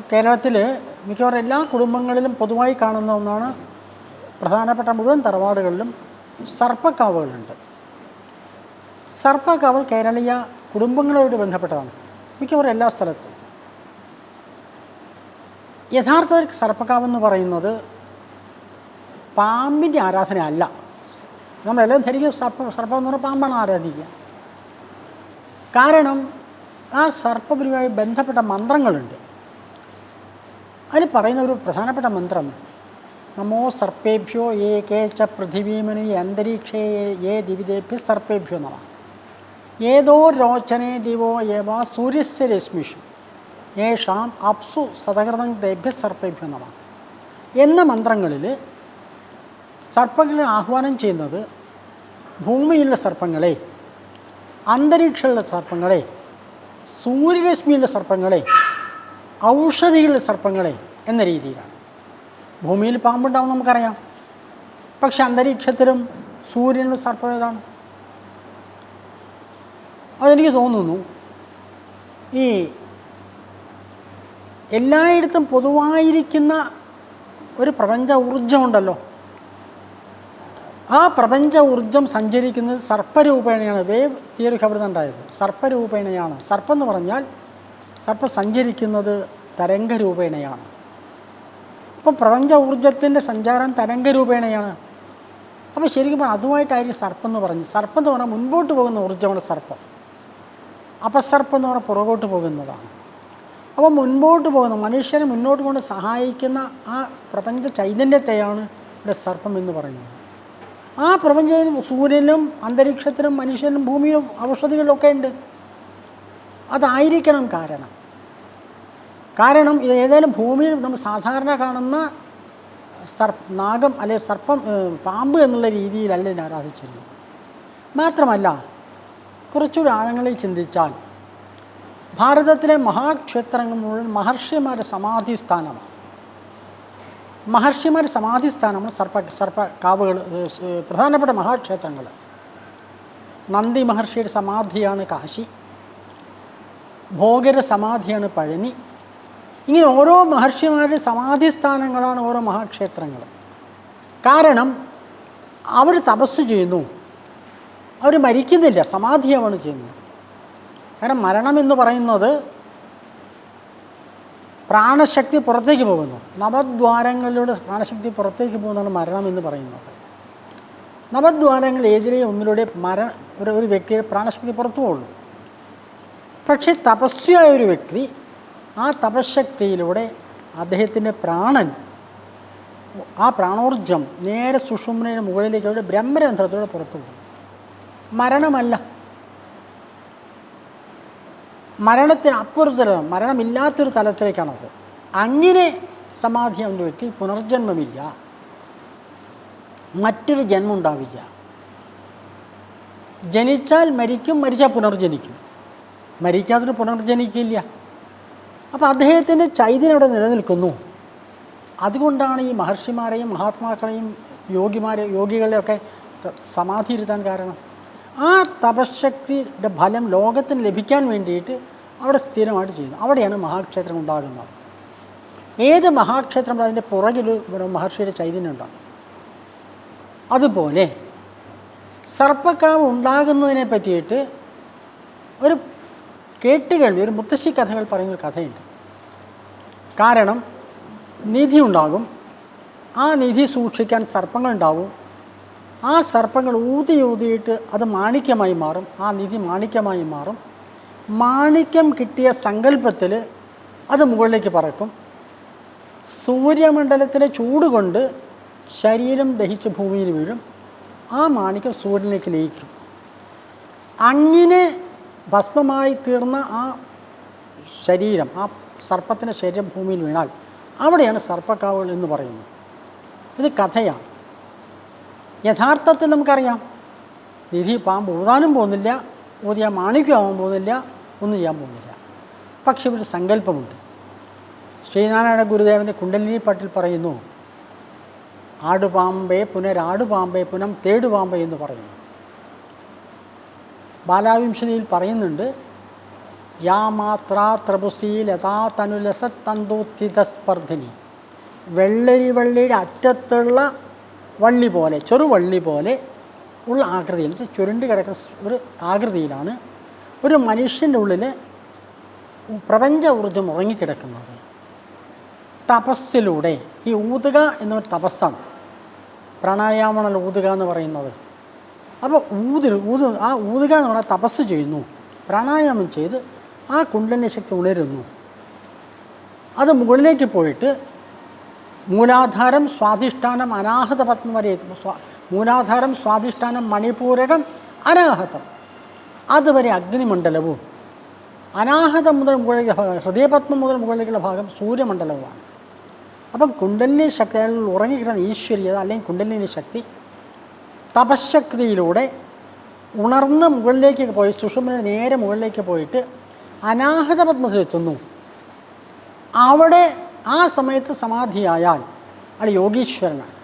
കേരളത്തിൽ മിക്കവാറും എല്ലാ കുടുംബങ്ങളിലും പൊതുവായി കാണുന്ന ഒന്നാണ് പ്രധാനപ്പെട്ട മുഴുവൻ തറവാടുകളിലും സർപ്പക്കാവുകളുണ്ട്. സർപ്പക്കാവൽ കേരളീയ കുടുംബങ്ങളോട് ബന്ധപ്പെട്ടതാണ് മിക്കവാറും എല്ലാ സ്ഥലത്തും. യഥാർത്ഥത്തിൽ സർപ്പക്കാവെന്ന് പറയുന്നത് പാമ്പിന്റെ ആരാധന അല്ല. നമ്മളെല്ലാം ധരിക്കും സർപ്പം സർപ്പം എന്ന് പറഞ്ഞാൽ പാമ്പാണ് ആരാധിക്കുക. കാരണം ആ സർപ്പപരിയുമായി ബന്ധപ്പെട്ട മന്ത്രങ്ങളുണ്ട്. അതിൽ പറയുന്ന ഒരു പ്രധാനപ്പെട്ട മന്ത്രം. നമോ സർപ്പേഭ്യോ ഏ കേ ച പൃഥിവീമനു അന്തരീക്ഷേ ഏ ദിവിദേഭ്യ സർപ്പേഭ്യോ നമ. ഏതോ രോചനേ ദിവോ ഏവ സൂര്യസ്യ രശ്മിഷു. യേഷാം അപ്സു സതകൃതം ദേഭ്യ സർപ്പേഭ്യോ നമ. എന്ന മന്ത്രങ്ങളിൽ സർപ്പങ്ങളെ ആഹ്വാനം ചെയ്യുന്നത് ഭൂമിയിലുള്ള സർപ്പങ്ങളെ അന്തരീക്ഷമുള്ള സർപ്പങ്ങളെ സൂര്യരശ്മിയുള്ള സർപ്പങ്ങളെ ഔഷധികളുടെ സർപ്പങ്ങളെ എന്ന രീതിയിലാണ്. ഭൂമിയിൽ പാമ്പുണ്ടാവും നമുക്കറിയാം. പക്ഷെ അന്തരീക്ഷത്തിലും സൂര്യനിലും സർപ്പം ഏതാണ്? അതെനിക്ക് തോന്നുന്നു ഈ എല്ലായിടത്തും പൊതുവായിരിക്കുന്ന ഒരു പ്രപഞ്ച ഊർജമുണ്ടല്ലോ ആ പ്രപഞ്ച ഊർജം സഞ്ചരിക്കുന്നത് സർപ്പരൂപേണയാണ്. വേവ് തിയറി അവിടെ ഉണ്ടായത് സർപ്പരൂപേണയാണ്. സർപ്പം എന്ന് പറഞ്ഞാൽ സർപ്പം സഞ്ചരിക്കുന്നത് തരംഗരൂപേണയാണ്. അപ്പോൾ പ്രപഞ്ച ഊർജത്തിന്റെ സഞ്ചാരം തരംഗരൂപേണയാണ്. അപ്പോൾ ശരിക്കും പറഞ്ഞാൽ അതുമായിട്ടായിരിക്കും സർപ്പം എന്ന് പറഞ്ഞു സർപ്പം എന്ന് പറഞ്ഞാൽ മുൻപോട്ട് പോകുന്ന ഊർജമാണ് സർപ്പം. അപസർപ്പം എന്ന് പറഞ്ഞാൽ പുറകോട്ട് പോകുന്നതാണ്. അപ്പോൾ മുൻപോട്ട് പോകുന്ന മനുഷ്യനെ മുന്നോട്ട് കൊണ്ട് സഹായിക്കുന്ന ആ പ്രപഞ്ച ചൈതന്യത്തെയാണ് ഇവിടെ സർപ്പം എന്ന് പറയുന്നത്. ആ പ്രപഞ്ചത്തിനും സൂര്യനും അന്തരീക്ഷത്തിനും മനുഷ്യനും ഭൂമിയും ഔഷധികളിലൊക്കെ ഉണ്ട്. അതായിരിക്കണം കാരണം. കാരണം ഇത് ഏതായാലും ഭൂമിയിൽ നമ്മൾ സാധാരണ കാണുന്ന സർ നാഗം അല്ലെ സർപ്പം പാമ്പ് എന്നുള്ള രീതിയിലല്ല ഇതിനെ ആരാധിച്ചിരുന്നത്. മാത്രമല്ല കുറച്ചുകൂടി ആഴങ്ങളിൽ ചിന്തിച്ചാൽ ഭാരതത്തിലെ മഹാക്ഷേത്രങ്ങൾ മുഴുവൻ മഹർഷിമാരുടെ സമാധി സ്ഥാനമാണ് മഹർഷിമാരുടെ സമാധി സ്ഥാനമാണ് സർപ്പ സർപ്പ കാവുകൾ പ്രധാനപ്പെട്ട മഹാക്ഷേത്രങ്ങൾ. നന്ദി മഹർഷിയുടെ സമാധിയാണ് കാശി. ഭോഗരുടെ സമാധിയാണ് പഴനി. ഇങ്ങനെ ഓരോ മഹർഷിമാരുടെ സമാധി സ്ഥാനങ്ങളാണ് ഓരോ മഹാക്ഷേത്രങ്ങൾ. കാരണം അവർ തപസ് ചെയ്യുന്നു. അവർ മരിക്കുന്നില്ല സമാധിയാണ് ചെയ്യുന്നത്. കാരണം മരണം എന്ന് പറയുന്നത് പ്രാണശക്തി പുറത്തേക്ക് പോകുന്നു. നവദ്വാരങ്ങളിലൂടെ പ്രാണശക്തി പുറത്തേക്ക് പോകുന്നതാണ് മരണം എന്ന് പറയുന്നത്. നവദ്വാരങ്ങൾ ഏതിലെയും ഒന്നിലൂടെ മര ഒരു വ്യക്തിയുടെ പ്രാണശക്തി പുറത്തു പോകുള്ളൂ പക്ഷേ തപസ്വിയായ ഒരു വ്യക്തി ആ തപശക്തിയിലൂടെ അദ്ദേഹത്തിന്റെ പ്രാണൻ ആ പ്രാണോർജം നേരെ സുഷുമ്നയുടെ മുകളിലേക്ക് അവിടെ ബ്രഹ്മരന്ധ്രത്തിലൂടെ പുറത്തു പോകും. മരണമല്ല. മരണത്തിന് അപ്പുറത്തുള്ള മരണമില്ലാത്തൊരു തലത്തിലേക്കാണത് അങ്ങനെ സമാധി അവന്റെ വ്യക്തി പുനർജന്മമില്ല. മറ്റൊരു ജന്മം ഉണ്ടാവില്ല. ജനിച്ചാൽ മരിക്കും മരിച്ചാൽ പുനർജനിക്കും. മരിക്കാത്തൊരു പുനർജനിക്കില്ല. അപ്പോൾ അദ്ദേഹത്തിന്റെ ചൈതന്യം അവിടെ നിലനിൽക്കുന്നു. അതുകൊണ്ടാണ് ഈ മഹർഷിമാരെയും മഹാത്മാക്കളെയും യോഗിമാരെ യോഗികളെയൊക്കെ ത- സമാധി ഇരുത്താൻ കാരണം. ആ തപശക്തിയുടെ ഫലം ലോകത്തിന് ലഭിക്കാൻ വേണ്ടിയിട്ട് അവിടെ സ്ഥിരമായിട്ട് ചെയ്യുന്നു. അവിടെയാണ് മഹാക്ഷേത്രം ഉണ്ടാകുന്നത്. ഏത് മഹാക്ഷേത്രം അതിന്റെ പുറകിൽ മഹർഷിയുടെ ചൈതന്യം ഉണ്ടാകും. അതുപോലെ സർപ്പക്കാവ് ഉണ്ടാകുന്നതിനെ പറ്റിയിട്ട് ഒരു കേട്ടുകേൾവി ഒരു മുത്തശ്ശി കഥകൾ പറയുന്ന കഥയുണ്ട്. കാരണം നിധി ഉണ്ടാകും ആ നിധി സൂക്ഷിക്കാൻ സർപ്പങ്ങളുണ്ടാവും ആ സർപ്പങ്ങൾ ഊതി ഊതിയിട്ട് അത് മാണിക്യമായി മാറും ആ നിധി മാണിക്യമായി മാറും. മാണിക്യം കിട്ടിയ സങ്കല്പത്തിൽ അത് മുകളിലേക്ക് പറക്കും. സൂര്യമണ്ഡലത്തിലെ ചൂട് കൊണ്ട് ശരീരം ദഹിച്ച് ഭൂമിയിൽ വീഴും ആ മാണിക്യം സൂര്യനിലേക്ക് ലയിക്കും. അങ്ങനെ ഭസ്മമായി തീർന്ന ആ ശരീരം ആ സർപ്പത്തിന്റെ ശരീരം ഭൂമിയിൽ വീണാൽ അവിടെയാണ് സർപ്പക്കാവുകൾ എന്ന് പറയുന്നത്. ഇത് കഥയാണ്. യഥാർത്ഥത്തിൽ നമുക്കറിയാം. നിധി പാമ്പ് ഊതാനും പോകുന്നില്ല ഊതിയ മാണിക്യമാവാൻ പോകുന്നില്ല ഒന്നും ചെയ്യാൻ പോകുന്നില്ല. പക്ഷെ ഒരു സങ്കല്പമുണ്ട്. ശ്രീനാരായണ ഗുരുദേവന്റെ കുണ്ടലിനി പാട്ടിൽ പറയുന്നു ആടുപാമ്പേ പുനരാടുപാമ്പേ പുനം തേടുപാമ്പേ എന്ന് പറയുന്നു. ബാലാവിംശതിയിൽ പറയുന്നുണ്ട് യാ മാത്രാ ത്രപുസി ലതാ തനുലസ വെള്ളരി വള്ളിയുടെ അറ്റത്തുള്ള വള്ളി പോലെ ചെറുവള്ളി പോലെ ഉള്ള ആകൃതിയിൽ ചുരുണ്ടി കിടക്കുന്ന ഒരു ആകൃതിയിലാണ് ഒരു മനുഷ്യന്റെ ഉള്ളിൽ പ്രപഞ്ച ഊർജം ഉറങ്ങിക്കിടക്കുന്നത്. തപസ്സിലൂടെ ഈ ഊതുക എന്നൊരു തപസ്സാണ്. പ്രാണായാമണൽ ഊതുക എന്ന് പറയുന്നത്. അപ്പോൾ ഊതിൽ ഊത് ആ ഊതുക എന്ന് പറഞ്ഞാൽ തപസ് ചെയ്യുന്നു. പ്രാണായാമം ചെയ്ത് ആ കുണ്ടലിനി ശക്തി ഉണരുന്നു. അത് മുകളിലേക്ക് പോയിട്ട് മൂലാധാരം സ്വാധിഷ്ഠാനം അനാഹത പത്മം വരെ എത്തുമ്പോൾ മൂലാധാരം സ്വാധിഷ്ഠാനം മണിപൂരകം അനാഹതം. അതുവരെ അഗ്നിമണ്ഡലവും. അനാഹതം മുതൽ മുകളിലേക്ക് ഭാഗം ഹൃദയപത്മം മുതൽ മുകളിലേക്കുള്ള ഭാഗം സൂര്യമണ്ഡലവുമാണ്. അപ്പം കുണ്ടലിനി ശക്തി ഉറങ്ങിക്കിടന്ന ഈശ്വര്യത അല്ലെങ്കിൽ കുണ്ടലിനി ശക്തി തപശക്തിയിലൂടെ ഉണർന്ന് മുകളിലേക്ക് പോയി സുഷുമ്ന നേരെ മുകളിലേക്ക് പോയിട്ട് അനാഹത പത്മത്തിലെത്തുന്നു അവിടെ ആ സമയത്ത് സമാധിയായാൽ അത് യോഗീശ്വരനാണ്.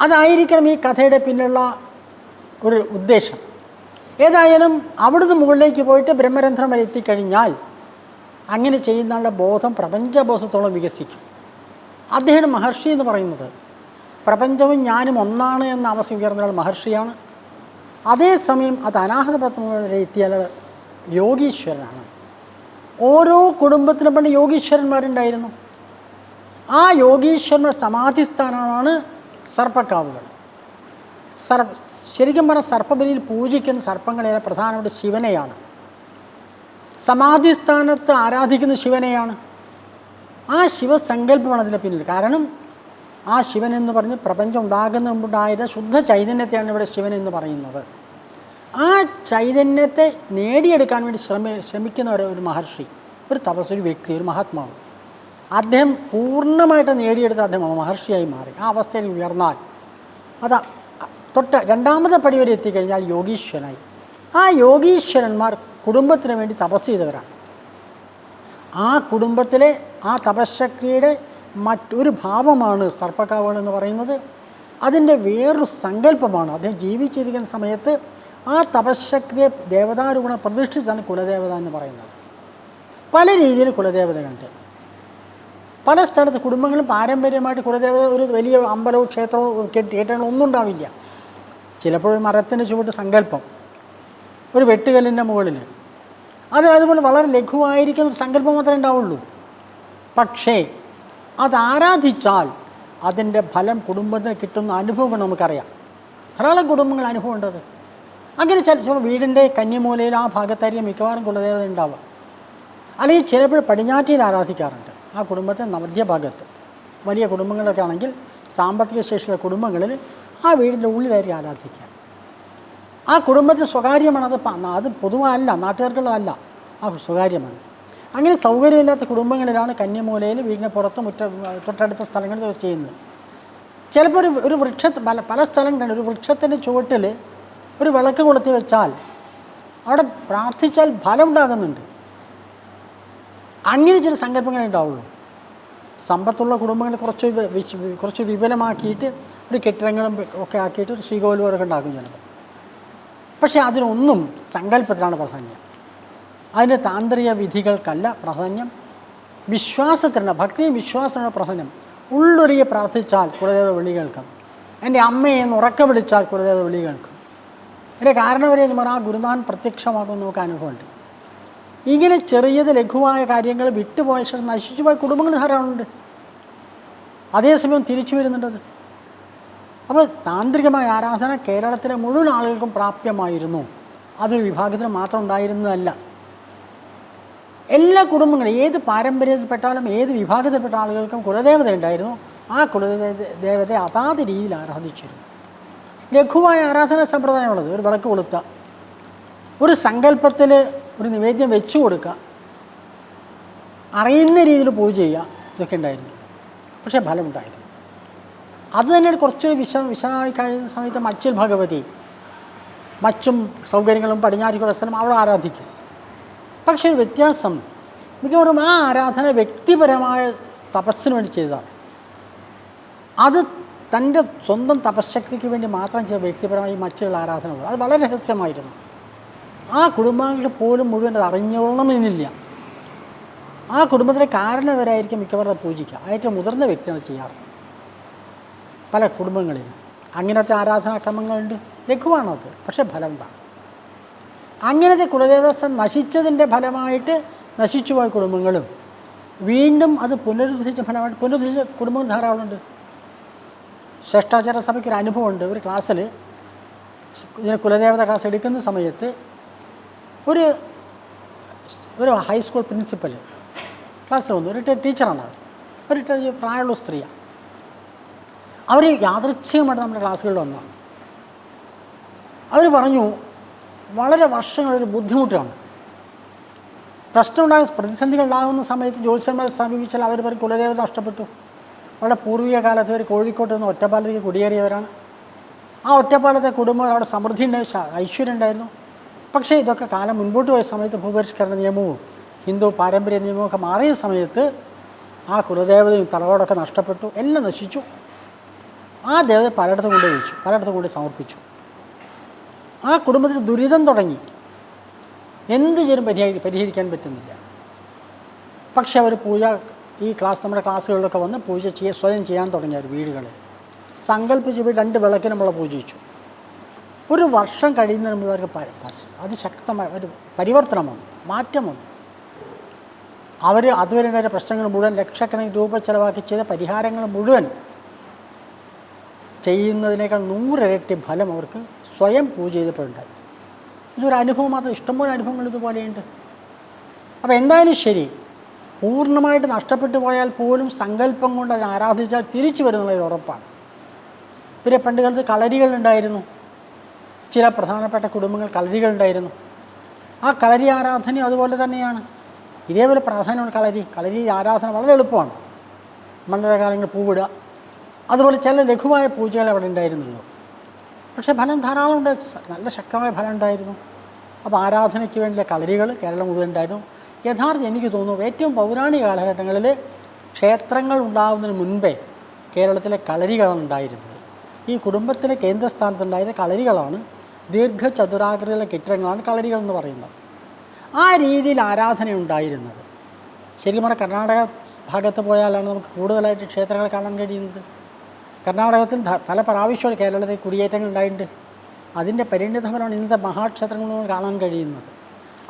അതായിരിക്കണം ഈ കഥയുടെ പിന്നിലുള്ള ഒരു ഉദ്ദേശം. ഏതായാലും അവിടുന്ന് മുകളിലേക്ക് പോയിട്ട് ബ്രഹ്മരന്ധ്രം വരെ എത്തിക്കഴിഞ്ഞാൽ അങ്ങനെ ചെയ്യുന്നയാളുടെ ബോധം പ്രപഞ്ചബോധത്തോളം വികസിക്കും. അദ്ദേഹം മഹർഷി എന്ന് പറയുന്നത് പ്രപഞ്ചവും ഞാനും ഒന്നാണ് എന്ന് ആമസിക്കുന്ന മഹർഷിയാണ്. അതേസമയം അത് അനാഹത വരെ എത്തിയാൽ യോഗീശ്വരനാണ്. ഓരോ കുടുംബത്തിനും പണ്ട് യോഗീശ്വരന്മാരുണ്ടായിരുന്നു. ആ യോഗീശ്വരന്റെ സമാധിസ്ഥാനമാണ് സർപ്പക്കാവുകൾ. സർ ശരിക്കും പറഞ്ഞാൽ സർപ്പബലിയിൽ പൂജിക്കുന്ന സർപ്പങ്ങളെ പ്രധാനപ്പെട്ട ശിവനെയാണ്. സമാധിസ്ഥാനത്ത് ആരാധിക്കുന്ന ശിവനെയാണ്. ആ ശിവസങ്കല്പമാണ് അതിന്റെ പിന്നിൽ. കാരണം ആ ശിവൻ എന്ന് പറഞ്ഞ് പ്രപഞ്ചം ഉണ്ടാകുന്ന മുമ്പുണ്ടായത് ശുദ്ധ ചൈതന്യത്തെയാണ് ഇവിടെ ശിവൻ എന്ന് പറയുന്നത്. ആ ചൈതന്യത്തെ നേടിയെടുക്കാൻ വേണ്ടി ശ്രമി ശ്രമിക്കുന്ന ഒരു ഒരു മഹർഷി ഒരു തപസ് ഒരു വ്യക്തി ഒരു മഹാത്മാവ്. അദ്ദേഹം പൂർണമായിട്ട് നേടിയെടുത്ത അദ്ദേഹം മഹർഷിയായി മാറി. ആ അവസ്ഥയിൽ ഉയർന്നാൽ അത് തൊട്ട് രണ്ടാമത്തെ പടി വരെ എത്തിക്കഴിഞ്ഞാൽ യോഗീശ്വരനായി. ആ യോഗീശ്വരന്മാർ കുടുംബത്തിന് വേണ്ടി തപസ് ചെയ്തവരാണ്. ആ കുടുംബത്തിലെ ആ തപശക്തിയുടെ മറ്റൊരു ഭാവമാണ് സർപ്പക്കാവുകൾ എന്ന് പറയുന്നത്. അതിന്റെ വേറൊരു സങ്കല്പമാണ്. അദ്ദേഹം ജീവിച്ചിരിക്കുന്ന സമയത്ത് ആ തപശക്തിയെ ദേവതാരൂപണ പ്രതിഷ്ഠിച്ചാണ് കുലദേവത എന്ന് പറയുന്നത്. പല രീതിയിൽ കുലദേവതകളുണ്ട് പല സ്ഥലത്ത് കുടുംബങ്ങളും പാരമ്പര്യമായിട്ട് കുലദേവത ഒരു വലിയ അമ്പലവും ക്ഷേത്രവും കെട്ടിടങ്ങളും ഒന്നും ഉണ്ടാവില്ല. ചിലപ്പോൾ മരത്തിന്റെ ചുവട്ട് സങ്കല്പം ഒരു വെട്ടുകല്ലിന്റെ മുകളിൽ. അത് അതുപോലെ വളരെ ലഘുവായിരിക്കുന്ന ഒരു സങ്കല്പം മാത്രമേ ഉണ്ടാവുള്ളൂ. പക്ഷേ അത് ആരാധിച്ചാൽ അതിന്റെ ഫലം കുടുംബത്തിന് കിട്ടുന്ന അനുഭവങ്ങൾ നമുക്കറിയാം. ധാരാളം കുടുംബങ്ങൾ അനുഭവം ഉണ്ടത് അങ്ങനെ ചില വീടിന്റെ കന്നിമൂലയിൽ ആ ഭാഗത്തായിരിക്കും മിക്കവാറും കുലദേവത ഉണ്ടാവുക. അല്ലെങ്കിൽ ചിലപ്പോൾ പടിഞ്ഞാറ്റിയിൽ ആരാധിക്കാറുണ്ട്. ആ കുടുംബത്തെ മധ്യഭാഗത്ത്. വലിയ കുടുംബങ്ങളൊക്കെ ആണെങ്കിൽ സാമ്പത്തിക ശേഷിയുള്ള കുടുംബങ്ങളിൽ ആ വീടിന്റെ ഉള്ളിലായിരിക്കും ആരാധിക്കുക. ആ കുടുംബത്തിന് സ്വകാര്യമാണ് അത് അത് പൊതുവല്ല നാട്ടുകാർക്കുള്ളതല്ല. ആ സ്വകാര്യമാണ്. അങ്ങനെ സൗകര്യമില്ലാത്ത കുടുംബങ്ങളിലാണ് കന്യമൂലയിൽ വീടിന് പുറത്ത് മുറ്റ തൊട്ടടുത്ത സ്ഥലങ്ങളിൽ ചെയ്യുന്നത്. ചിലപ്പോൾ ഒരു ഒരു വൃക്ഷ പല പല സ്ഥലങ്ങളുണ്ട് ഒരു വൃക്ഷത്തിന്റെ ചുവട്ടിൽ ഒരു വിളക്ക് കൊളുത്തി വെച്ചാൽ അവിടെ പ്രാർത്ഥിച്ചാൽ ഫലം ഉണ്ടാകുന്നുണ്ട് അങ്ങനെ ചില സങ്കല്പങ്ങളേ ഉണ്ടാവുള്ളൂ. സമ്പത്തുള്ള കുടുംബങ്ങൾ കുറച്ച് കുറച്ച് വിപുലമാക്കിയിട്ട് ഒരു കെട്ടിടങ്ങളും ഒക്കെ ആക്കിയിട്ട് ഒരു ശ്രീകോലുകളൊക്കെ ഉണ്ടാക്കും ചിലപ്പോൾ. പക്ഷേ അതിനൊന്നും സങ്കല്പത്തിലാണ് പ്രാധാന്യം. അതിന്റെ താന്ത്രിക വിധികൾക്കല്ല പ്രാധാന്യം. വിശ്വാസത്തിനാണ് ഭക്തി വിശ്വാസത്തിനാണ് പ്രാധാന്യം. ഉള്ളൊരുകെ പ്രാർത്ഥിച്ചാൽ കുലദേവ വിളി കേൾക്കും. എന്റെ അമ്മയെ എന്ന് ഉറക്ക വിളിച്ചാൽ കുലദേവ വിളി കേൾക്കും. എന്റെ കാരണവരെ എന്ന് പറഞ്ഞാൽ ആ ഗുരുനാഥൻ പ്രത്യക്ഷമാകും നമുക്ക് അനുഭവമുണ്ട്. ഇങ്ങനെ ചെറിയത് ലഘുവായ കാര്യങ്ങൾ വിട്ടുപോയ ശേഷം നശിച്ചു പോയ കുടുംബങ്ങൾ ധാരാളമുണ്ട്. അതേസമയം തിരിച്ചു വരുന്നുണ്ടത് അപ്പോൾ താന്ത്രികമായ ആരാധന കേരളത്തിലെ മുഴുവൻ ആളുകൾക്കും പ്രാപ്യമായിരുന്നു. അതൊരു വിഭാഗത്തിന് മാത്രം ഉണ്ടായിരുന്നതല്ല. എല്ലാ കുടുംബങ്ങളും ഏത് പാരമ്പര്യത്തിൽപ്പെട്ടാലും ഏത് വിഭാഗത്തിൽപ്പെട്ട ആളുകൾക്കും കുലദേവത ഉണ്ടായിരുന്നു. ആ കുലദേവതയെ ദേവതയെ അതാത് രീതിയിൽ ആരാധിച്ചിരുന്നു. ലഘുവായ ആരാധന സമ്പ്രദായമുള്ളത്. ഒരു വിളക്ക് കൊളുത്തുക. ഒരു സങ്കല്പത്തിൽ ഒരു നിവേദ്യം വെച്ചു കൊടുക്കുക. അറിയുന്ന രീതിയിൽ പൂജ ചെയ്യുക. ഇതൊക്കെ ഉണ്ടായിരുന്നു. പക്ഷേ ഫലമുണ്ടായിരുന്നു. അത് തന്നെ കുറച്ച് വിശ വിശദമായി കഴിയുന്ന സമയത്ത് മച്ചിൽ ഭഗവതി മച്ചും സൗകര്യങ്ങളും പടിഞ്ഞാറ്റിക്കുള്ള സ്ഥലം അവൾ ആരാധിക്കും. പക്ഷേ ഒരു വ്യത്യാസം. മിക്കവാറും ആ ആരാധന വ്യക്തിപരമായ തപസ്സിന് വേണ്ടി ചെയ്തതാണ്. അത് തന്റെ സ്വന്തം തപശക്തിക്ക് വേണ്ടി മാത്രം ചെയ്ത വ്യക്തിപരമായി മറ്റുള്ള ആരാധനകൾ അത് വളരെ രഹസ്യമായിരുന്നു. ആ കുടുംബാംഗങ്ങൾ പോലും മുഴുവൻ അത് അറിഞ്ഞോളണമെന്നില്ല ആ കുടുംബത്തിലെ കാരണവരായിരിക്കും മിക്കവാറും പൂജിക്കുക. ഏറ്റവും മുതിർന്ന വ്യക്തിയാണ് ചെയ്യാറ്. പല കുടുംബങ്ങളിലും അങ്ങനത്തെ ആരാധനാക്രമങ്ങളുണ്ട്. ലഘുവാണത്. പക്ഷേ ഫലം ഉണ്ടാകും അങ്ങനത്തെ കുലദേവസ്ഥ നശിച്ചതിന്റെ ഫലമായിട്ട് നശിച്ചുപോയ കുടുംബങ്ങളും വീണ്ടും അത് പുനരുദ്ധരിച്ച ഫലമായിട്ട് പുനരുദ്ധരിച്ച കുടുംബങ്ങൾ ധാരാളമുണ്ട്. ശ്രേഷ്ഠാചാര സഭയ്ക്ക് ഒരു അനുഭവമുണ്ട്. ഒരു ക്ലാസ്സിൽ ഇങ്ങനെ കുലദേവത ക്ലാസ് എടുക്കുന്ന സമയത്ത് ഒരു ഒരു ഹൈസ്കൂൾ പ്രിൻസിപ്പൽ ക്ലാസ്സിൽ വന്നു. ഒരു ടീച്ചറാണ്. ഒരു പ്രായമുള്ള സ്ത്രീയാണ്. അവർ യാദൃച്ഛികമായിട്ട് നമ്മുടെ ക്ലാസ്സുകളിൽ വന്നതാണ് അവർ പറഞ്ഞു വളരെ വർഷങ്ങളൊരു ബുദ്ധിമുട്ടാണ്. പ്രശ്നമുണ്ടാകുന്ന പ്രതിസന്ധികൾ ഉണ്ടാകുന്ന സമയത്ത് ജ്യോത്സ്യന്മാരെ സമീപിച്ചാൽ അവർ പേർക്ക് കുലദേവത നഷ്ടപ്പെട്ടു. അവിടെ പൂർവിക കാലത്ത് അവർ കോഴിക്കോട്ട് നിന്ന് ഒറ്റപ്പാലത്തേക്ക് കുടിയേറിയവരാണ്. ആ ഒറ്റപ്പാലത്തെ കുടുംബം അവിടെ സമൃദ്ധി ഉണ്ടായി ശ- ഐശ്വര്യം ഉണ്ടായിരുന്നു. പക്ഷേ ഇതൊക്കെ കാലം മുൻപോട്ട് പോയ സമയത്ത് ഭൂപരിഷ്കരണ നിയമവും ഹിന്ദു പാരമ്പര്യ നിയമവും ഒക്കെ മാറിയ സമയത്ത് ആ കുലദേവതയും തറവാടൊക്കെ നഷ്ടപ്പെട്ടു എല്ലാം നശിച്ചു. ആ ദേവത പലയിടത്തും കൊണ്ട് വെച്ചു പലയിടത്തും കൊണ്ട് സമർപ്പിച്ചു. ആ കുടുംബത്തിൽ ദുരിതം തുടങ്ങി. എന്ത് ചെയ്യും പരിഹരി പരിഹരിക്കാൻ പറ്റുന്നില്ല. പക്ഷെ അവർ പൂജ ഈ ക്ലാസ് നമ്മുടെ ക്ലാസ്സുകളിലൊക്കെ വന്ന് പൂജ ചെയ്യ സ്വയം ചെയ്യാൻ തുടങ്ങി അവർ വീടുകളിൽ. സങ്കല്പിച്ച് പോയി രണ്ട് വിളക്കിന് നമ്മൾ പൂജിച്ചു ഒരു വർഷം കഴിയുന്നതിന് മുമ്പ് അവർക്ക് അതിശക്തമായ ഒരു പരിവർത്തനം വന്നു മാറ്റം വന്നു. അവർ അതുവരെ വരെ പ്രശ്നങ്ങൾ മുഴുവൻ ലക്ഷക്കണക്കിന് രൂപ ചിലവാക്കി ചെയ്ത പരിഹാരങ്ങൾ മുഴുവൻ ചെയ്യുന്നതിനേക്കാൾ നൂറിരട്ടി ഫലം അവർക്ക് സ്വയം പൂജ ചെയ്തപ്പോഴുണ്ടായി ഇതൊരു അനുഭവം മാത്രം ഇഷ്ടംപോലെ അനുഭവങ്ങൾ ഇതുപോലെയുണ്ട്. അപ്പോൾ എന്തായാലും ശരി പൂർണമായിട്ട് നഷ്ടപ്പെട്ടു പോയാൽ പോലും സങ്കല്പം കൊണ്ട് അത് ആരാധിച്ചാൽ തിരിച്ചു വരുന്നുള്ളത് ഉറപ്പാണ്. പിന്നെ പണ്ട് കാലത്ത് കളരികളുണ്ടായിരുന്നു ചില പ്രധാനപ്പെട്ട കുടുംബങ്ങൾ കളരികളുണ്ടായിരുന്നു ആ കളരി ആരാധന അതുപോലെ തന്നെയാണ്. ഇതേപോലെ പ്രാധാന്യമാണ് കളരി കളരി ആരാധന വളരെ എളുപ്പമാണ്. മണ്ഡലകാലങ്ങളിൽ പൂവിടുക. അതുപോലെ ചില ലഘുവായ പൂജകൾ അവിടെ ഉണ്ടായിരുന്നുള്ളൂ. പക്ഷേ ഫലം ധാരാളം ഉണ്ട്. നല്ല ശക്തമായ ഫലം ഉണ്ടായിരുന്നു. അപ്പോൾ ആരാധനയ്ക്ക് വേണ്ടിയുള്ള കളരികൾ കേരളം മുഴുവൻ ഉണ്ടായിരുന്നു. യഥാർത്ഥം എനിക്ക് തോന്നുന്നു ഏറ്റവും പൗരാണിക കാലഘട്ടങ്ങളിൽ ക്ഷേത്രങ്ങൾ ഉണ്ടാകുന്നതിന് മുൻപേ കേരളത്തിലെ കളരികളാണ് ഉണ്ടായിരുന്നത്. ഈ കുടുംബത്തിലെ കേന്ദ്രസ്ഥാനത്തുണ്ടായത് കളരികളാണ് ദീർഘചതുരാകൃതിയിലുള്ള കെട്ടിടങ്ങളാണ് കളരികൾ എന്ന് പറയുന്നത്. ആ രീതിയിൽ ആരാധന ഉണ്ടായിരുന്നത്. ശരിക്കും പറഞ്ഞാൽ കർണാടക ഭാഗത്ത് പോയാലാണ് നമുക്ക് കൂടുതലായിട്ട് ക്ഷേത്രങ്ങൾ കാണാൻ കഴിയുന്നത്. കർണാടകത്തിൽ പല പ്രാവശ്യം കേരളത്തിൽ കുടിയേറ്റങ്ങൾ ഉണ്ടായിട്ടുണ്ട്. അതിന്റെ പരിണിതഫലമാണ് ഇന്നത്തെ മഹാക്ഷേത്രങ്ങളോട് കാണാൻ കഴിയുന്നത്.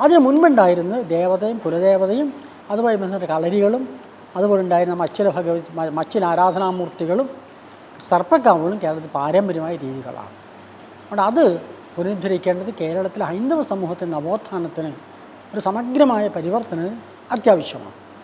അതിന് മുൻപുണ്ടായിരുന്നു ദേവതയും കുലദേവതയും അതുമായി ബന്ധപ്പെട്ട കളരികളും അതുപോലെ ഉണ്ടായിരുന്ന മച്ചില ഭഗവതി മച്ചിൽ ആരാധനാമൂർത്തികളും സർപ്പക്കാവുകളും കേരളത്തിൽ പാരമ്പര്യമായ രീതികളാണ്. അതുകൊണ്ട് അത് പുനരുദ്ധരിക്കേണ്ടത് കേരളത്തിലെ ഹൈന്ദവ സമൂഹത്തിന്റെ നവോത്ഥാനത്തിന് ഒരു സമഗ്രമായ പരിവർത്തനം അത്യാവശ്യമാണ്.